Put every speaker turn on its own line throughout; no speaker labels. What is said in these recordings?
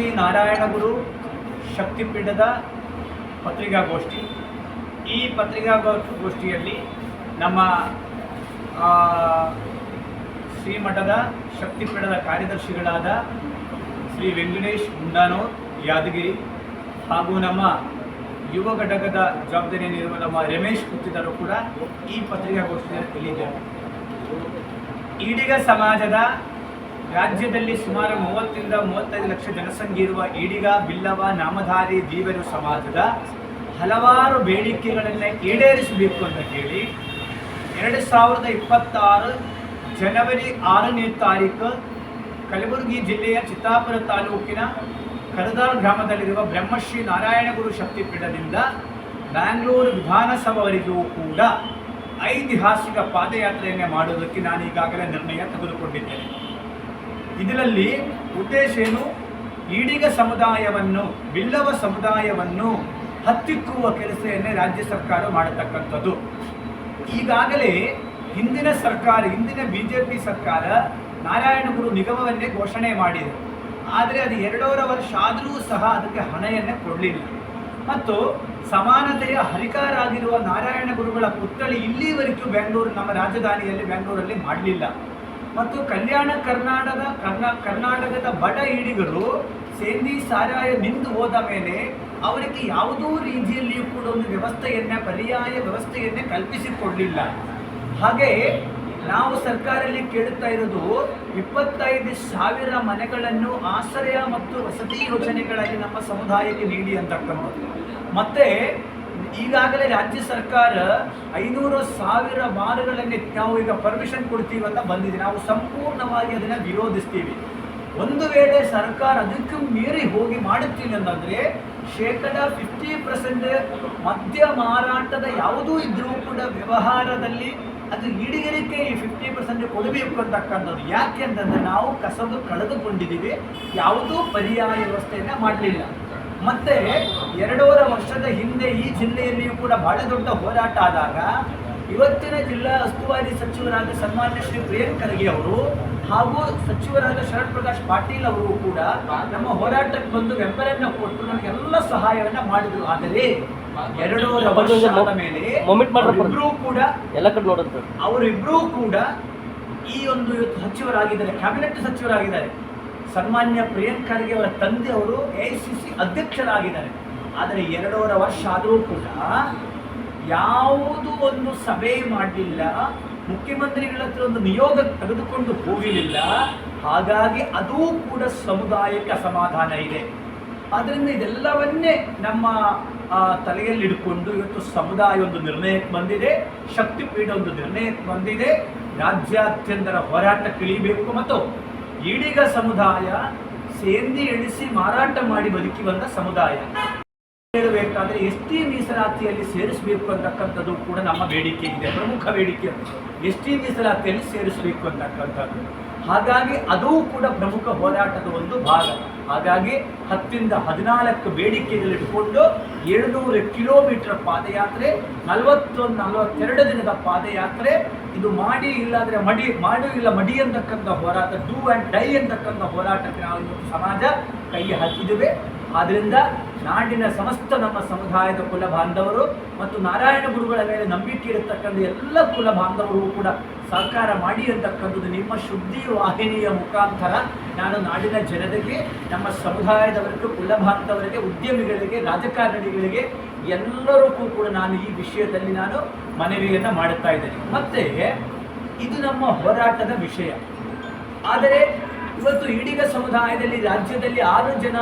ಬ್ರಹ್ಮಶ್ರೀ ನಾರಾಯಣಗುರು ಶಕ್ತಿಪೀಠದ ಪತ್ರಿಕಾಗೋಷ್ಠಿ. ಈ ಪತ್ರಿಕಾಗೋಷ್ಠಿಯಲ್ಲಿ ನಮ್ಮ ಶ್ರೀಮಠದ ಶಕ್ತಿಪೀಠದ ಕಾರ್ಯದರ್ಶಿಗಳಾದ ಶ್ರೀ ವೆಂಕಟೇಶ್ ಮುಂಡಾನೂರ್ ಯಾದಗಿರಿ ಹಾಗೂ ನಮ್ಮ ಯುವ ಘಟಕದ ಜವಾಬ್ದಾರಿಯಲ್ಲಿರುವ ನಮ್ಮ ರಮೇಶ್ ಕುತ್ತಿದ್ದರು ಕೂಡ ಈ ಪತ್ರಿಕಾಗೋಷ್ಠಿಯಲ್ಲಿ ಇಲ್ಲಿದ್ದಾರೆ ಈಡಿಗ ಸಮಾಜದ ರಾಜ್ಯದಲ್ಲಿ ಸುಮಾರು ಮೂವತ್ತರಿಂದ ಮೂವತ್ತೈದು ಲಕ್ಷ ಜನಸಂಖ್ಯೆ ಇರುವ ಈಡಿಗ, ಬಿಲ್ಲವ, ನಾಮಧಾರಿ ದೀವರು ಸಮಾಜದ ಹಲವಾರು ಬೇಡಿಕೆಗಳನ್ನು ಈಡೇರಿಸಬೇಕು ಅಂತ ಹೇಳಿ ಎರಡು ಸಾವಿರದ ಇಪ್ಪತ್ತಾರು ಜನವರಿ ಆರನೇ ತಾರೀಕು ಕಲಬುರಗಿ ಜಿಲ್ಲೆಯ ಚಿತ್ತಾಪುರ ತಾಲೂಕಿನ ಕರದಾರ್ ಗ್ರಾಮದಲ್ಲಿರುವ ಬ್ರಹ್ಮಶ್ರೀ ನಾರಾಯಣಗುರು ಶಕ್ತಿಪೀಠದಿಂದ ಬ್ಯಾಂಗ್ಳೂರು ವಿಧಾನಸಭೆವರೆಗೂ ಕೂಡ ಐತಿಹಾಸಿಕ ಪಾದಯಾತ್ರೆಯನ್ನೇ ಮಾಡುವುದಕ್ಕೆ ನಾನು ಈಗಾಗಲೇ ನಿರ್ಣಯ ತೆಗೆದುಕೊಂಡಿದ್ದೇನೆ. ಇದರಲ್ಲಿ ಉದ್ದೇಶ ಏನು? ಈಡಿಗ ಸಮುದಾಯವನ್ನು, ಬಿಲ್ಲವ ಸಮುದಾಯವನ್ನು ಹತ್ತಿಕ್ಕುವ ಕೆಲಸವನ್ನೇ ರಾಜ್ಯ ಸರ್ಕಾರ ಮಾಡತಕ್ಕಂಥದ್ದು. ಈಗಾಗಲೇ ಹಿಂದಿನ ಸರ್ಕಾರ, ಹಿಂದಿನ ಬಿ ಜೆ ಪಿ ಸರ್ಕಾರ ನಾರಾಯಣಗುರು ನಿಗಮವನ್ನೇ ಘೋಷಣೆ ಮಾಡಿದೆ. ಆದರೆ ಅದು ಎರಡೂವರೆ ವರ್ಷ ಆದರೂ ಸಹ ಅದಕ್ಕೆ ಹಣೆಯನ್ನೇ ಕೊಡಲಿಲ್ಲ. ಮತ್ತು ಸಮಾನತೆಯ ಹರಿಕಾರಾಗಿರುವ ನಾರಾಯಣ ಗುರುಗಳ ಪುತ್ಥಳಿ ಇಲ್ಲಿವರೆಗೂ ಬೆಂಗಳೂರು ನಮ್ಮ ರಾಜಧಾನಿಯಲ್ಲಿ ಬೆಂಗಳೂರಲ್ಲಿ ಮಾಡಲಿಲ್ಲ. ಮತ್ತು ಕಲ್ಯಾಣ ಕರ್ನಾಟಕದ ಕರ್ನಾ, ಕರ್ನಾಟಕದ ಬಡ ಈಡಿಗರು ಸೇಂದಿ ಸಾರಾಯ ನಿಂತು ಹೋದ ಮೇಲೆ ಅವರಿಗೆ ಯಾವುದೋ ರೀತಿಯಲ್ಲಿಯೂ ಕೂಡ ಒಂದು ವ್ಯವಸ್ಥೆಯನ್ನ, ಪರ್ಯಾಯ ವ್ಯವಸ್ಥೆಯನ್ನೇ ಕಲ್ಪಿಸಿಕೊಡಲಿಲ್ಲ. ಹಾಗೆ ನಾವು ಸರ್ಕಾರದಲ್ಲಿ ಕೇಳುತ್ತಾ ಇರೋದು ಇಪ್ಪತ್ತೈದು ಸಾವಿರ ಮನೆಗಳನ್ನು ಆಶ್ರಯ ಮತ್ತು ವಸತಿ ಯೋಜನೆಗಳಲ್ಲಿ ನಮ್ಮ ಸಮುದಾಯಕ್ಕೆ ನೀಡಿ ಅಂತಕ್ಕಂಥದ್ದು. ಮತ್ತೆ ಈಗಾಗಲೇ ರಾಜ್ಯ ಸರ್ಕಾರ ಐನೂರು ಸಾವಿರ ಬಾರ್ಗಳಲ್ಲಿ ನಾವು ಈಗ ಪರ್ಮಿಷನ್ ಕೊಡ್ತೀವಿ ಅಂತ ಬಂದಿದೆ. ನಾವು ಸಂಪೂರ್ಣವಾಗಿ ಅದನ್ನು ವಿರೋಧಿಸ್ತೀವಿ. ಒಂದು ವೇಳೆ ಸರ್ಕಾರ ಅದಕ್ಕೂ ಮೀರಿ ಹೋಗಿ ಮಾಡುತ್ತಿಲ್ಲ ಅಂತಂದರೆ ಶೇಕಡ ಫಿಫ್ಟಿ ಪರ್ಸೆಂಟ್ ಮದ್ಯ ಮಾರಾಟದ ಯಾವುದೂ ಇದ್ರೂ ಕೂಡ ವ್ಯವಹಾರದಲ್ಲಿ ಅದು ಈಡಿಗರಿಕೆ ಈ ಫಿಫ್ಟಿ ಪರ್ಸೆಂಟ್ ಕೊಡಬೇಕು ಅಂತಕ್ಕಂಥದ್ದು. ಯಾಕೆ ಅಂತಂದರೆ ನಾವು ಕಸದು ಕಳೆದುಕೊಂಡಿದ್ದೀವಿ. ಯಾವುದೂ ಪರ್ಯಾಯ ವ್ಯವಸ್ಥೆಯನ್ನು ಮಾಡಲಿಲ್ಲ. ಮತ್ತೆ ಎರಡೂವರೆ ವರ್ಷದ ಹಿಂದೆ ಈ ಜಿಲ್ಲೆಯಲ್ಲಿಯೂ ಕೂಡ ಬಹಳ ದೊಡ್ಡ ಹೋರಾಟ ಆದಾಗ ಇವತ್ತಿನ ಜಿಲ್ಲಾ ಉಸ್ತುವಾರಿ ಸಚಿವರಾದ ಸನ್ಮಾನ್ಯ ಶ್ರೀ ಪ್ರಿಯಾಂಕ್ ಖರ್ಗೆ ಅವರು ಹಾಗೂ ಸಚಿವರಾದ ಶರಣ್ ಪ್ರಕಾಶ್ ಪಾಟೀಲ್ ಅವರು ಕೂಡ ನಮ್ಮ ಹೋರಾಟಕ್ಕೆ ಬಂದು ಬೆಂಬಲವನ್ನು ಕೊಟ್ಟು ನಮಗೆಲ್ಲ ಸಹಾಯವನ್ನ ಮಾಡಿದ್ರು. ಆದರೆ ಎರಡೂವರೆ ಮೇಲೆ ಕೂಡ
ಎಲ್ಲ ಕಡೆ
ಕೂಡ ಈ ಒಂದು ಸಚಿವರಾಗಿದ್ದಾರೆ ಕ್ಯಾಬಿನೆಟ್ ಸಚಿವರಾಗಿದ್ದಾರೆ. ಸನ್ಮಾನ್ಯ ಪ್ರಿಯಾಂಕ್ ಅವರ ತಂದೆ ಅವರು ಎ ಸಿ ಸಿ ಅಧ್ಯಕ್ಷರಾಗಿದ್ದಾರೆ. ಆದರೆ ಎರಡೂವರೆ ವರ್ಷ ಆದರೂ ಕೂಡ ಯಾವುದೂ ಒಂದು ಸಭೆ ಮಾಡಲಿಲ್ಲ. ಮುಖ್ಯಮಂತ್ರಿಗಳ ಹತ್ರ ಒಂದು ನಿಯೋಗ ತೆಗೆದುಕೊಂಡು ಹೋಗಲಿಲ್ಲ. ಹಾಗಾಗಿ ಅದೂ ಕೂಡ ಸಮುದಾಯಕ್ಕೆ ಅಸಮಾಧಾನ ಇದೆ. ಆದ್ದರಿಂದ ಇದೆಲ್ಲವನ್ನೇ ನಮ್ಮ ತಲೆಯಲ್ಲಿ ತಲೆಯಲ್ಲಿಡ್ಕೊಂಡು ಇವತ್ತು ಸಮುದಾಯ ಒಂದು ನಿರ್ಣಯಕ್ಕೆ ಬಂದಿದೆ. ಶಕ್ತಿಪೀಠ ಒಂದು ನಿರ್ಣಯಕ್ಕೆ ಬಂದಿದೆ. ರಾಜ್ಯಾದ್ಯಂತರ ಹೋರಾಟಕ್ಕೆ ಇಳಿಬೇಕು ಮತ್ತು ಈಡಿಗ ಸಮುದಾಯ ಸೇಂದಿ ಎಣಿಸಿ ಮಾರಾಟ ಮಾಡಿ ಬದುಕಿ ಬಂದ ಸಮುದಾಯ. ಹೇಳಬೇಕಾದ್ರೆ ಎಸ್ ಟಿ ಮೀಸಲಾತಿಯಲ್ಲಿ ಸೇರಿಸಬೇಕು ಅಂತಕ್ಕಂಥದ್ದು ಕೂಡ ನಮ್ಮ ಬೇಡಿಕೆ ಇದೆ, ಪ್ರಮುಖ ಬೇಡಿಕೆ ಎಸ್ ಟಿ ಮೀಸಲಾತಿಯಲ್ಲಿ ಸೇರಿಸಬೇಕು ಅಂತಕ್ಕಂಥದ್ದು. ಹಾಗಾಗಿ ಅದೂ ಕೂಡ ಪ್ರಮುಖ ಹೋರಾಟದ ಒಂದು ಭಾಗ. ಹಾಗಾಗಿ ಹತ್ತಿಂದ ಹದಿನಾಲ್ಕು ಬೇಡಿಕೆಗಳಿಟ್ಕೊಂಡು ಏಳುನೂರು ಕಿಲೋಮೀಟರ್ ಪಾದಯಾತ್ರೆ, ನಲವತ್ತೊಂದು ನಲವತ್ತೆರಡು ದಿನದ ಪಾದಯಾತ್ರೆ. ಇದು ಮಾಡಿ ಇಲ್ಲಾಂದ್ರೆ ಮಡಿ, ಮಾಡು ಇಲ್ಲ ಮಡಿ ಅಂತಕ್ಕಂಥ ಹೋರಾಟ ಡೂ ಆ್ಯಂಡ್ ಡೈ ಅಂತಕ್ಕಂಥ ಹೋರಾಟಕ್ಕೆ ನಾವು ಇವತ್ತು ಸಮಾಜ ಕೈ ಹಾಕಿದ್ದೇವೆ. ಆದ್ದರಿಂದ ನಾಡಿನ ಸಮಸ್ತ ನಮ್ಮ ಸಮುದಾಯದ ಕುಲ ಬಾಂಧವರು ಮತ್ತು ನಾರಾಯಣ ಗುರುಗಳ ಮೇಲೆ ನಂಬಿಕೆ ಇರತಕ್ಕಂಥ ಎಲ್ಲ ಕುಲ ಬಾಂಧವರು ಕೂಡ ಸಹಕಾರ ಮಾಡಿ ಅಂತಕ್ಕಂಥದ್ದು ನಿಮ್ಮ ಶುದ್ಧಿ ವಾಹಿನಿಯ ಮುಖಾಂತರ ನಾನು ನಾಡಿನ ಜನತೆಗೆ ನಮ್ಮ ಸಮುದಾಯದವರಿಗೆ, ಕುಲ ಬಾಂಧವರಿಗೆ, ಉದ್ಯಮಿಗಳಿಗೆ ರಾಜಕಾರಣಿಗಳಿಗೆ ಎಲ್ಲರಿಗೂ ಕೂಡ ನಾನು ಈ ವಿಷಯದಲ್ಲಿ ನಾನು ಮನವಿಯನ್ನು ಮಾಡುತ್ತಾ ಇದ್ದೇನೆ. ಮತ್ತೆ ಇದು ನಮ್ಮ ಹೋರಾಟದ ವಿಷಯ. ಆದರೆ ಇವತ್ತು ಈಡಿಗ ಸಮುದಾಯದಲ್ಲಿ, ರಾಜ್ಯದಲ್ಲಿ ಆರು ಜನ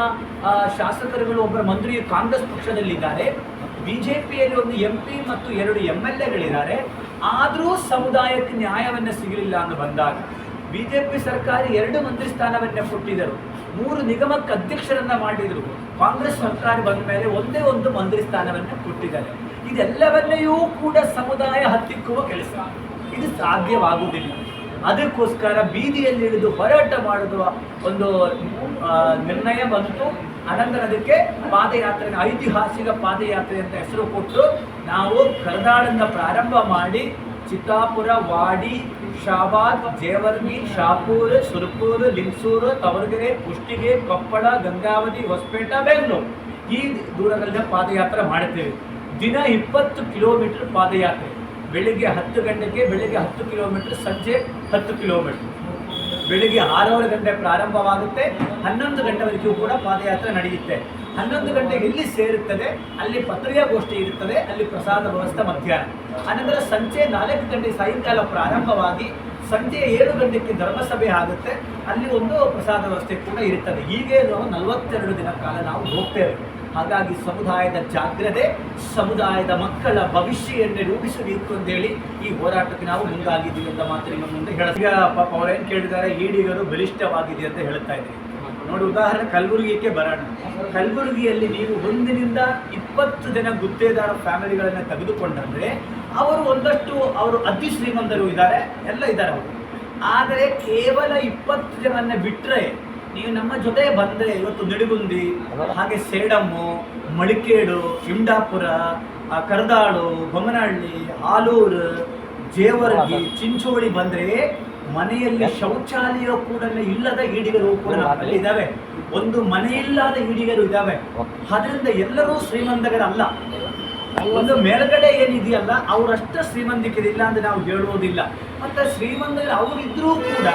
ಶಾಸಕರುಗಳು, ಒಬ್ಬರ ಮಂತ್ರಿ ಕಾಂಗ್ರೆಸ್ ಪಕ್ಷದಲ್ಲಿದ್ದಾರೆ. ಬಿಜೆಪಿಯಲ್ಲಿ ಒಂದು ಎಂ ಪಿ ಮತ್ತು ಎರಡು ಎಂ ಎಲ್ ಎಗಳಿದ್ದಾರೆ ಆದರೂ ಸಮುದಾಯಕ್ಕೆ ನ್ಯಾಯವನ್ನು ಸಿಗಲಿಲ್ಲ ಅಂತ ಬಂದಾಗ ಬಿಜೆಪಿ ಸರ್ಕಾರ ಎರಡು ಮಂತ್ರಿ ಸ್ಥಾನವನ್ನ ಕೊಟ್ಟಿದ್ದರು. ಮೂರು ನಿಗಮಕ್ಕೆ ಅಧ್ಯಕ್ಷರನ್ನ ಮಾಡಿದರು. ಕಾಂಗ್ರೆಸ್ ಸರ್ಕಾರ ಬಂದ ಮೇಲೆ ಒಂದೇ ಒಂದು ಮಂತ್ರಿ ಸ್ಥಾನವನ್ನು ಕೊಟ್ಟಿದ್ದಾರೆ. ಇದೆಲ್ಲವನ್ನೆಯೂ ಕೂಡ ಸಮುದಾಯ ಹತ್ತಿಕ್ಕುವ ಕೆಲಸ. ಇದು ಸಾಧ್ಯವಾಗುವುದಿಲ್ಲ. ಅದಕ್ಕೋಸ್ಕರ ಬೀದಿಯಲ್ಲಿ ಇಳಿದು ಹೋರಾಟ ಮಾಡುವ ಒಂದು ನಿರ್ಣಯ ಬಂತು. ಅನಂತರ ಅದಕ್ಕೆ ಪಾದಯಾತ್ರೆ, ಐತಿಹಾಸಿಕ ಪಾದಯಾತ್ರೆ ಅಂತ ಹೆಸರು ಕೊಟ್ಟು ನಾವು ಕರದಾಳನ್ನು ಪ್ರಾರಂಭ ಮಾಡಿ ಚಿತ್ತಾಪುರ, ವಾಡಿ ಶಾಬಾದ್ ಜೇವರ್ಗಿ ಶಾಪೂರ್, ಸುರ್ಪೂರ್, ಲಿಂಗಸೂರು, ತವರ್ಗೆರೆ, ಕುಷ್ಟಿಗೆ, ಕೊಪ್ಪಳ, ಗಂಗಾವತಿ, ಹೊಸಪೇಟ, ಬೆಂಗಳೂರು. ಈ ದೂರಗಳಿಂದ ಪಾದಯಾತ್ರೆ ಮಾಡುತ್ತೇವೆ. ದಿನ ಇಪ್ಪತ್ತು ಕಿಲೋಮೀಟರ್ ಪಾದಯಾತ್ರೆ. ಬೆಳಿಗ್ಗೆ ಹತ್ತು ಗಂಟೆಗೆ ಬೆಳಿಗ್ಗೆ ಹತ್ತು ಕಿಲೋಮೀಟರ್, ಸಂಜೆ ಹತ್ತು ಕಿಲೋಮೀಟರ್. ಬೆಳಿಗ್ಗೆ ಆರೂವರೆ ಗಂಟೆ ಪ್ರಾರಂಭವಾಗುತ್ತೆ, ಹನ್ನೊಂದು ಗಂಟೆವರೆಗೂ ಕೂಡ ಪಾದಯಾತ್ರೆ ನಡೆಯುತ್ತೆ. ಹನ್ನೊಂದು ಗಂಟೆಗೆ ಎಲ್ಲಿ ಸೇರುತ್ತದೆ, ಅಲ್ಲಿ ಪತ್ರಿಕಾಗೋಷ್ಠಿ ಇರುತ್ತದೆ, ಅಲ್ಲಿ ಪ್ರಸಾದ ವ್ಯವಸ್ಥೆ ಮಧ್ಯಾಹ್ನ. ಅನಂತರ ಸಂಜೆ ನಾಲ್ಕು ಗಂಟೆ ಸಾಯಂಕಾಲ ಪ್ರಾರಂಭವಾಗಿ ಸಂಜೆ ಏಳು ಗಂಟೆಗೆ ಧರ್ಮಸಭೆ ಆಗುತ್ತೆ, ಅಲ್ಲಿ ಒಂದು ಪ್ರಸಾದ ವ್ಯವಸ್ಥೆ ಕೂಡ ಇರುತ್ತದೆ. ಹೀಗೆ ನಾವು ನಲವತ್ತೆರಡು ದಿನ ಕಾಲ ನಾವು ಹೋಗ್ತೇವೆ. ಹಾಗಾಗಿ ಸಮುದಾಯದ ಜಾಗ್ರತೆ, ಸಮುದಾಯದ ಮಕ್ಕಳ ಭವಿಷ್ಯವನ್ನು ರೂಪಿಸಬೇಕು ಅಂತೇಳಿ ಈ ಹೋರಾಟಕ್ಕೆ ನಾವು ಮುಂದಾಗಿದ್ದೀವಿ ಅಂತ ಮಾತ್ರ ನಿಮ್ಮ ಮುಂದೆ ಈಗ ಪಾಪ ಅವ್ರೇನು ಕೇಳಿದ್ದಾರೆ, ಈಡಿಗರು ಬಲಿಷ್ಠವಾಗಿದೆ ಅಂತ ಹೇಳ್ತಾ ಇದ್ದೀವಿ ನೋಡಿ ಉದಾಹರಣೆ ಕಲಬುರಗಿಗೆ ಬರೋಣ ಕಲಬುರಗಿಯಲ್ಲಿ ನೀವು ಒಂದಿನಿಂದ ಇಪ್ಪತ್ತು ಜನ ಗುತ್ತೇದಾರ ಫ್ಯಾಮಿಲಿಗಳನ್ನು ತೆಗೆದುಕೊಂಡ್ರೆ ಅವರು ಒಂದಷ್ಟು ಅವರು ಅತಿ ಶ್ರೀಮಂತರು ಇದ್ದಾರೆ, ಎಲ್ಲ ಇದ್ದಾರೆ ಅವರು. ಆದರೆ ಕೇವಲ ಇಪ್ಪತ್ತು ಜನನ್ನ ಬಿಟ್ಟರೆ ನೀವು ನಮ್ಮ ಜೊತೆ ಬಂದರೆ ಇವತ್ತು ನಿಡುಗುಂದಿ ಹಾಗೆ ಸೇಡಮ್ಮು ಮಳಿಕೇಡು ಇಂಡಾಪುರ ಕರ್ದಾಳು ಬೊಮ್ಮನಹಳ್ಳಿ ಆಲೂರು ಜೇವರ್ಗಿ ಚಿಂಚೋಳಿ ಬಂದರೆ ಮನೆಯಲ್ಲಿ ಶೌಚಾಲಯ ಕೂಡ ಇಲ್ಲದ ಈಡಿಗರು ಕೂಡ ನಮ್ಮಲ್ಲಿ ಇದ್ದಾವೆ ಒಂದು ಮನೆಯಿಲ್ಲದ ಈಡಿಗರು ಇದ್ದಾವೆ ಅದರಿಂದ ಎಲ್ಲರೂ ಶ್ರೀಮಂತಗರಲ್ಲ ಒಂದು ಮೇಲ್ಗಡೆ ಏನಿದೆಯಲ್ಲ ಅವರಷ್ಟು ಶ್ರೀಮಂತಿಕರಿಲ್ಲ ಅಂತ ನಾವು ಹೇಳುವುದಿಲ್ಲ. ಮತ್ತೆ ಶ್ರೀಮಂತರು ಅವರಿದ್ರೂ ಕೂಡ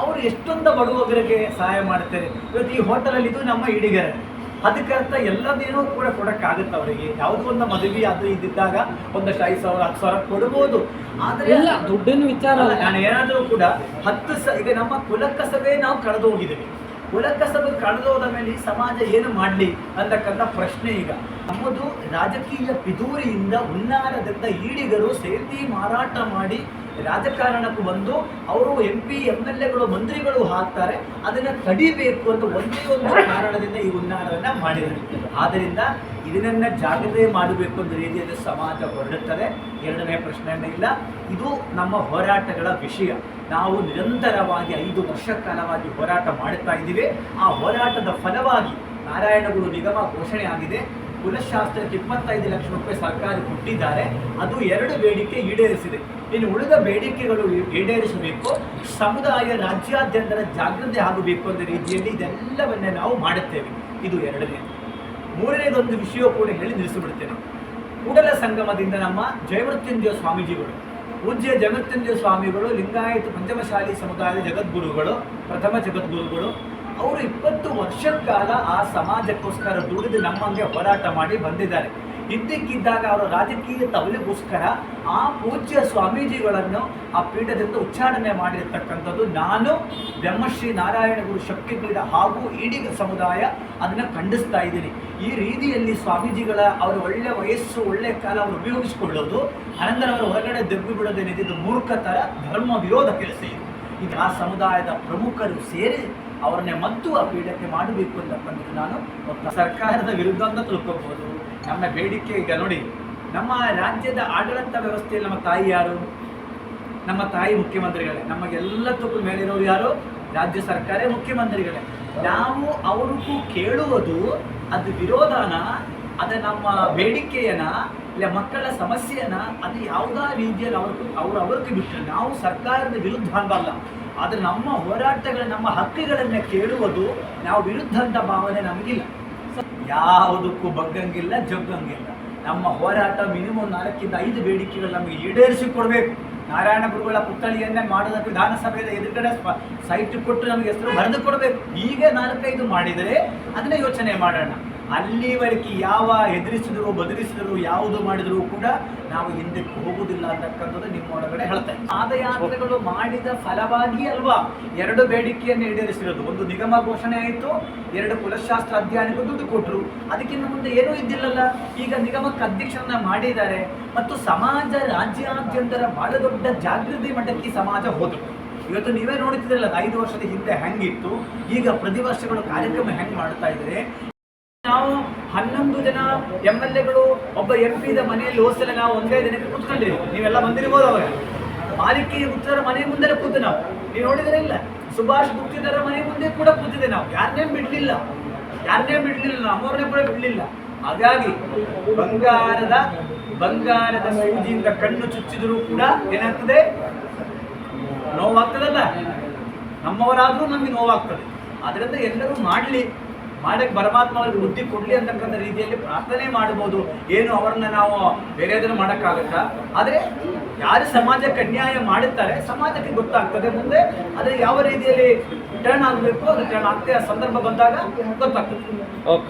ಅವರು ಎಷ್ಟೊಂದು ಬಡವರಿಗೆ ಸಹಾಯ ಮಾಡ್ತಾರೆ ಇವತ್ತು ಈ ಹೋಟೆಲಲ್ಲಿ ಇದು ನಮ್ಮ ಈಡಿಗರ ಅದಕ್ಕೆ ಅರ್ಥ ಎಲ್ಲದೇನೂ ಕೂಡ ಕೊಡೋಕ್ಕಾಗುತ್ತೆ ಅವರಿಗೆ. ಯಾವುದೋ ಒಂದು ಮದುವೆ ಅದು ಇದ್ದಿದ್ದಾಗ ಒಂದಷ್ಟು ಐದು ಸಾವಿರ ಹತ್ತು ಸಾವಿರ ಕೊಡ್ಬೋದು. ಆದರೆ
ಇಲ್ಲ ದುಡ್ಡಿನ ವಿಚಾರ.
ನಾನು ಏನಾದರೂ ಕೂಡ ಹತ್ತು ಸ ಈಗ ನಮ್ಮ ಕುಲಕಸವೇ ನಾವು ಕಳೆದು ಹೋಗಿದ್ದೇವೆ. ಕುಲಕಸಬೆ ಕಳೆದು ಹೋದ ಮೇಲೆ ಈ ಸಮಾಜ ಏನು ಮಾಡಲಿ ಅಂತಕ್ಕಂಥ ಪ್ರಶ್ನೆ ಈಗ. ನಮ್ಮದು ರಾಜಕೀಯ ಪಿದೂರಿಯಿಂದ ಉನ್ನಾರದಿಂದ ಈಡಿಗರು ಸೇರಿ ಮಾರಾಟ ಮಾಡಿ ರಾಜಕಾರಣಕ್ಕೂ ಬಂದು ಅವರು ಎಂ ಪಿ ಎಂ ಎಲ್ ಎಗಳು ಮಂತ್ರಿಗಳು ಹಾಕ್ತಾರೆ ಅದನ್ನು ತಡಿಬೇಕು ಅಂತ ಒಂದೇ ಒಂದು ಕಾರಣದಿಂದ ಈ ಹುನ್ನಾರವನ್ನು ಮಾಡಿದರು ಆದ್ದರಿಂದ ಇದನ್ನ ಜಾಗ್ರತೆ ಮಾಡಬೇಕು ಅಂತ ರೀತಿಯಲ್ಲಿ ಸಮಾಜ ಹೊರಡುತ್ತದೆ. ಎರಡನೇ ಪ್ರಶ್ನೆಯೇ ಇಲ್ಲ. ಇದು ನಮ್ಮ ಹೋರಾಟಗಳ ವಿಷಯ. ನಾವು ನಿರಂತರವಾಗಿ ಐದು ವರ್ಷ ಕಾಲವಾಗಿ ಹೋರಾಟ ಮಾಡುತ್ತಾ ಇದ್ದೀವಿ. ಆ ಹೋರಾಟದ ಫಲವಾಗಿ ನಾರಾಯಣಗುರು ನಿಗಮ ಘೋಷಣೆ ಆಗಿದೆ. ಕುಲಶಾಸ್ತ್ರಕ್ಕೆ ಇಪ್ಪತ್ತೈದು ಲಕ್ಷ ರೂಪಾಯಿ ಸರ್ಕಾರ ಕೊಟ್ಟಿದ್ದಾರೆ. ಅದು ಎರಡು ಬೇಡಿಕೆ ಈಡೇರಿಸಿದೆ. ಇನ್ನು ಉಳಿದ ಬೇಡಿಕೆಗಳು ಈಡೇರಿಸಬೇಕು. ಸಮುದಾಯ ರಾಜ್ಯಾದ್ಯಂತರ ಜಾಗೃತಿ ಆಗಬೇಕು ಅನ್ನೋ ರೀತಿಯಲ್ಲಿ ಇದೆಲ್ಲವನ್ನೇ ನಾವು ಮಾಡುತ್ತೇವೆ. ಇದು ಎರಡನೇ ಮೂರನೇದೊಂದು ವಿಷಯ ಕೂಡ ಹೇಳಿ ನಿಲ್ಲಿಸಿಬಿಡ್ತೇನೆ. ಕೂಡಲ ಸಂಗಮದಿಂದ ನಮ್ಮ ಜಯಮೃತ್ಯುಂಜಯ ಸ್ವಾಮೀಜಿಗಳು, ಪೂಜ್ಯ ಜಗತ್ಯುಂಜಯ ಸ್ವಾಮಿಗಳು, ಲಿಂಗಾಯತ ಪಂಚಮಶಾಲಿ ಸಮುದಾಯದ ಜಗದ್ಗುರುಗಳು, ಪ್ರಥಮ ಜಗದ್ಗುರುಗಳು ಅವರು ಇಪ್ಪತ್ತು ವರ್ಷ ಕಾಲ ಆ ಸಮಾಜಕ್ಕೋಸ್ಕರ ದುಡಿದು ನಮ್ಮಂಗೆ ಹೋರಾಟ ಮಾಡಿ ಬಂದಿದ್ದಾರೆ. ಇದ್ದಕ್ಕಿದ್ದಾಗ ಅವರ ರಾಜಕೀಯ ತವಲಿಗೋಸ್ಕರ ಆ ಪೂಜ್ಯ ಸ್ವಾಮೀಜಿಗಳನ್ನು ಆ ಪೀಠದಿಂದ ಉಚ್ಚಾರಣೆ ಮಾಡಿರ್ತಕ್ಕಂಥದ್ದು ನಾನು, ಬ್ರಹ್ಮಶ್ರೀ ನಾರಾಯಣ ಗುರು ಶಕ್ತಿಪೀಠ ಹಾಗೂ ಈಡಿಗ ಸಮುದಾಯ ಅದನ್ನು ಖಂಡಿಸ್ತಾ ಇದ್ದೀನಿ. ಈ ರೀತಿಯಲ್ಲಿ ಸ್ವಾಮೀಜಿಗಳ ಅವರ ಒಳ್ಳೆ ವಯಸ್ಸು, ಒಳ್ಳೆ ಕಾಲ ಅವರು ಉಪಯೋಗಿಸಿಕೊಳ್ಳೋದು, ಅನಂತರ ಅವರ ಹೊರಗಡೆ ದೆಬ್ಬು ಬಿಡೋದೇನಿದೆ ಇದು ಮೂರ್ಖತರ ಧರ್ಮ ವಿರೋಧ ಕೆಲಸ ಇದು. ಈಗ ಆ ಸಮುದಾಯದ ಪ್ರಮುಖರು ಸೇರಿ ಅವರನ್ನೇ ಮತ್ತು ಆ ಪೀಠಕ್ಕೆ ಮಾಡಬೇಕು ಅಂತಕ್ಕಂಥದ್ದು ನಾನು. ಸರ್ಕಾರದ ವಿರುದ್ಧ ಅಂತ ತಿಳ್ಕೋಬಹುದು ನಮ್ಮ ಬೇಡಿಕೆ ಈಗ ನೋಡಿ, ನಮ್ಮ ರಾಜ್ಯದ ಆಡಳಿತ ವ್ಯವಸ್ಥೆಯಲ್ಲಿ ನಮ್ಮ ತಾಯಿ ಯಾರು? ನಮ್ಮ ತಾಯಿ ಮುಖ್ಯಮಂತ್ರಿಗಳೇ. ನಮಗೆಲ್ಲದಕ್ಕೂ ಮೇಲಿರೋರು ಯಾರು? ರಾಜ್ಯ ಸರ್ಕಾರ ಮುಖ್ಯಮಂತ್ರಿಗಳೇ. ನಾವು ಅವ್ರಿಗೂ ಕೇಳುವುದು ಅದು ವಿರೋಧನ, ಅದು ನಮ್ಮ ಬೇಡಿಕೆಯನ್ನ ಇಲ್ಲ ಮಕ್ಕಳ ಸಮಸ್ಯೆಯನ್ನ ಅದು ಯಾವುದೇ ರೀತಿಯಲ್ಲಿ ಅವ್ರಿಗೆ ಅವ್ರು ಅವ್ರಿಗೆ ಬಿಟ್ಟರೆ ನಾವು ಸರ್ಕಾರದ ವಿರುದ್ಧ ಅಲ್ಲ. ಆದರೆ ನಮ್ಮ ಹೋರಾಟಗಳ, ನಮ್ಮ ಹಕ್ಕುಗಳನ್ನು ಕೇಳುವುದು ನಾವು ವಿರುದ್ಧ ಅಂತ ಭಾವನೆ ನಮಗಿಲ್ಲ. ಯಾವುದಕ್ಕೂ ಬಗ್ಗಂಗಿಲ್ಲ, ಜಗ್ಗಂಗಿಲ್ಲ. ನಮ್ಮ ಹೋರಾಟ ಮಿನಿಮಮ್ ನಾಲ್ಕಿಂದ ಐದು ಬೇಡಿಕೆಗಳು ನಮಗೆ ಈಡೇರಿಸಿಕೊಡ್ಬೇಕು. ನಾರಾಯಣ ಗುರುಗಳ ಪುತ್ಥಳಿಯನ್ನೇ ಮಾಡೋದಕ್ಕೆ ವಿಧಾನಸಭೆಯ ಎದುರುಗಡೆ ಸೈಟ್ ಕೊಟ್ಟು ನಮಗೆ ಹೆಸರು ಬರೆದು ಕೊಡಬೇಕು. ಈಗ ನಾಲ್ಕೈದು ಮಾಡಿದರೆ ಅದನ್ನೇ ಯೋಚನೆ ಮಾಡೋಣ. ಅಲ್ಲಿವರೆಗೆ ಯಾವ ಎದುರಿಸಿದರೂ ಬದಲಿಸಿದ್ರು, ಯಾವುದು ಮಾಡಿದರೂ ಕೂಡ ನಾವು ಹಿಂದಕ್ಕೆ ಹೋಗುವುದಿಲ್ಲ ಅಂತಕ್ಕಂಥದ್ದು ನಿಮ್ಮ ಒಳಗಡೆ ಹೇಳ್ತಾರೆ ಪಾದಯಾತ್ರೆಗಳು ಮಾಡಿದ ಫಲವಾಗಿ ಅಲ್ವಾ? ಎರಡು ಬೇಡಿಕೆಯನ್ನು ಈಡೇರಿಸಿರೋದು. ಒಂದು ನಿಗಮ ಘೋಷಣೆ ಆಯಿತು, ಎರಡು ಕುಲಶಾಸ್ತ್ರ ಅಧ್ಯಯನಕ್ಕೂ ದುಡ್ಡು ಕೊಟ್ಟರು ಅದಕ್ಕಿಂತ ಮುಂದೆ ಏನೂ ಇದ್ದಿಲ್ಲಲ್ಲ? ಈಗ ನಿಗಮಕ್ಕೆ ಅಧ್ಯಕ್ಷರನ್ನ ಮಾಡಿದ್ದಾರೆ. ಮತ್ತು ಸಮಾಜ ರಾಜ್ಯಾದ್ಯಂತರ ಬಹಳ ದೊಡ್ಡ ಜಾಗೃತಿ ಮಟ್ಟಕ್ಕೆ ಸಮಾಜ ಹೋದರು. ಇವತ್ತು ನೀವೇ ನೋಡ್ತಿದ್ರಲ್ಲ, ಐದು ವರ್ಷದ ಹಿಂದೆ ಹೆಂಗಿತ್ತು ಈಗ ಪ್ರತಿ ವರ್ಷಗಳು ಕಾರ್ಯಕ್ರಮ ಹೆಂಗ್ ಮಾಡ್ತಾ ಇದ್ದಾರೆ? ನಾವು ಹನ್ನೊಂದು ಜನ ಎಂ ಎಲ್ ಎಗಳು ಒಬ್ಬ ಎಂ ಪಿದ ಮನೆಯಲ್ಲಿ ಹೋಸಲ ನಾವು ಒಂದೇ ದಿನಕ್ಕೆ ಕೂತ್ಕೊಂಡಿರಿ ನೀವೆಲ್ಲ ಬಂದಿರ್ಬೋದು ಅವಾಗ. ಮಾಲಿಕೆ ಉತ್ತರ ಮನೆ ಮುಂದೆ ಕೂತು ನಾವು. ನೀವು ನೋಡಿದರೆ ಇಲ್ಲ. ಸುಭಾಷ್ ಗುಪ್ತಿದರ ಮನೆ ಮುಂದೆ ಕೂಡ ಕೂತಿದೆ ನಾವು. ಯಾರನ್ನೇ ಬಿಡ್ಲಿಲ್ಲ. ಯಾರನ್ನೇ ಬಿಡ್ಲಿಲ್ಲ, ನಮ್ಮವ್ರನ್ನೇ ಕೂಡ ಬಿಡ್ಲಿಲ್ಲ. ಹಾಗಾಗಿ ಬಂಗಾರದ ಬಂಗಾರದ ಸೂಜಿಯಿಂದ ಕಣ್ಣು ಚುಚ್ಚಿದರೂ ಕೂಡ ಏನಾಗ್ತದೆ? ನೋವಾಗ್ತದಲ್ಲ. ನಮ್ಮವರಾದರೂ ನಮಗೆ ನೋವಾಗ್ತದೆ. ಅದರಿಂದ ಎಲ್ಲರೂ ಮಾಡಲಿ. ಮಾಡಕ್ಕೆ ಪರಮಾತ್ಮ ಅವ್ರಿಗೆ ಬುದ್ಧಿ ಕೊಡಲಿ ಅಂತಕ್ಕಂಥ ರೀತಿಯಲ್ಲಿ ಪ್ರಾರ್ಥನೆ ಮಾಡ್ಬೋದು ಏನು ಅವರನ್ನ ನಾವು ಬೇರೆದನ್ನು ಮಾಡೋಕ್ಕಾಗತ್ತಾ? ಆದರೆ ಯಾರು ಸಮಾಜಕ್ಕೆ ಅನ್ಯಾಯ ಮಾಡುತ್ತಾರೆ ಸಮಾಜಕ್ಕೆ ಗೊತ್ತಾಗ್ತದೆ. ಮುಂದೆ ಅದು ಯಾವ ರೀತಿಯಲ್ಲಿ ಟರ್ನ್ ಆಗಬೇಕು ಅದು ಟರ್ನ್ ಆಗ್ತದೆ ಆ ಸಂದರ್ಭ ಬಂದಾಗ ಗೊತ್ತಾಗ್ತದೆ.
ಓಕೆ